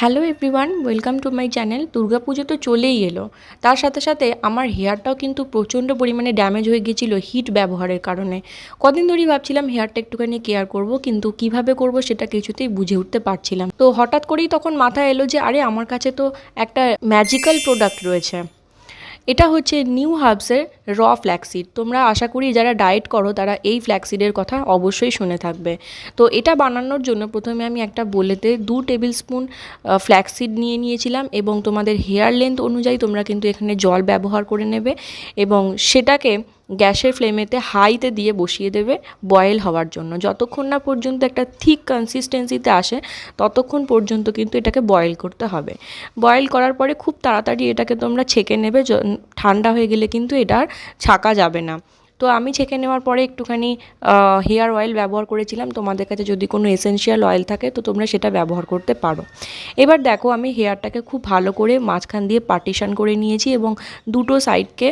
Hello everyone, welcome to my channel. Durga Puja তো চলেই এলো। তার সাথে সাথে আমার হেয়ারটাও কিন্তু প্রচণ্ড পরিমাণে ড্যামেজ হয়ে গেছিল হিট ব্যবহারের কারণে। কদিন ধরেই ভাবছিলাম হেয়ারটা একটুখানি কেয়ার করব, কিন্তু কীভাবে করব সেটা কিছুতেই বুঝে উঠতে পারছিলাম। তো হঠাৎ করেই তখন মাথায় এলো যে, আরে আমার কাছে তো একটা ম্যাজিক্যাল প্রোডাক্ট রয়েছে। এটা হচ্ছে নিউ হাবসের র ফ্ল্যাক্সিড তোমরা আশা করি যারা ডায়েট করো, তারা এই ফ্ল্যাক্সিডের কথা অবশ্যই শুনে থাকবে। তো এটা বানানোর জন্য প্রথমে আমি একটা বলেতে দু টেবিল স্পুন ফ্ল্যাক্সিড নিয়ে নিয়েছিলাম এবং তোমাদের হেয়ার লেন্থ অনুযায়ী তোমরা কিন্তু এখানে জল ব্যবহার করে নেবে এবং সেটাকে গ্যাসের ফ্লেমেতে হাইতে দিয়ে বসিয়ে দেবে বয়েল হওয়ার জন্য। যতক্ষণ না পর্যন্ত একটা থিক কনসিস্টেন্সিতে আসে, ততক্ষণ পর্যন্ত কিন্তু এটাকে বয়েল করতে হবে। বয়েল করার পরে খুব তাড়াতাড়ি এটাকে তোমরা ছেঁকে নেবে ঠান্ডা হয়ে গেলে কিন্তু এটা আর ছাকা যাবে না। তো আমি ছেঁকে নেওয়ার পরে একটুখানি হেয়ার অয়েল ব্যবহার করেছিলাম। তোমাদের কাছে যদি কোনো এসেন্সিয়াল অয়েল থাকে, তো তোমরা সেটা ব্যবহার করতে পারো। এবার দেখো, আমি হেয়ারটাকে খুব ভালো করে মাঝখান দিয়ে পার্টিশান করে নিয়েছি এবং দুটো সাইডকে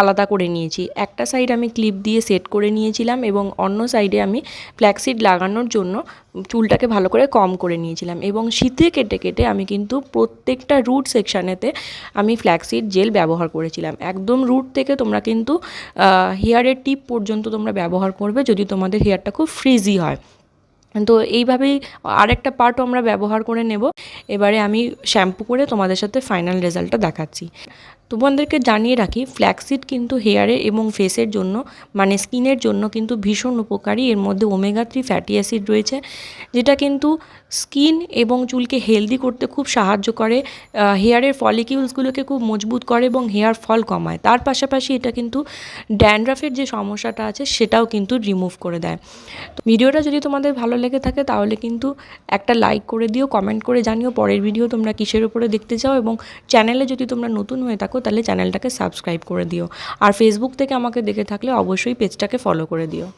আলাদা করে নিয়েছি। একটা সাইড আমি ক্লিপ দিয়ে সেট করে নিয়েছিলাম এবং অন্য সাইডে আমি ফ্ল্যাক্সিড লাগানোর জন্য চুলটাকে ভালো করে কম করে নিয়েছিলাম এবং শীতে কেটে কেটে আমি কিন্তু প্রত্যেকটা রুট সেকশানেতে আমি ফ্ল্যাক্সিড জেল ব্যবহার করেছিলাম। একদম রুট থেকে তোমরা কিন্তু হেয়ারের টিপ পর্যন্ত তোমরা ব্যবহার করবে যদি তোমাদের হেয়ারটা খুব ফ্রিজি হয়। তো এইভাবেই আরেকটা পার্টও আমরা ব্যবহার করে নেব। এবারে আমি শ্যাম্পু করে তোমাদের সাথে ফাইনাল রেজাল্টটা দেখাচ্ছি। তোমাদেরকে জানিয়ে রাখি ফ্ল্যাক্সিড কিন্তু হেয়ারের এবং ফেসের জন্য মানে স্কিনের জন্য কিন্তু ভীষণ উপকারী। এর মধ্যে ওমেগা থ্রি ফ্যাটি অ্যাসিড রয়েছে, যেটা কিন্তু স্কিন এবং চুলকে হেলদি করতে খুব সাহায্য করে। হেয়ারের ফলিকিউলসগুলোকে খুব মজবুত করে এবং হেয়ার ফল কমায়। তার পাশাপাশি এটা কিন্তু ড্যান্ড্রাফের যে সমস্যাটা আছে, সেটাও কিন্তু রিমুভ করে দেয়। তো ভিডিওটা যদি তোমাদের ভালো লেগে থাকে, তাহলে কিন্তু একটা লাইক করে দিও কমেন্ট করে জানিও। পরের ভিডিও তোমরা কিসের উপরে দেখতে চাও এবং চ্যানেলে যদি তোমরা নতুন হয়ে থাকো তাহলে চ্যানেলটাকে সাবস্ক্রাইব করে দিও। আর ফেসবুক থেকে আমাকে দেখে থাকলে অবশ্যই পেজটাকে ফলো করে দিও।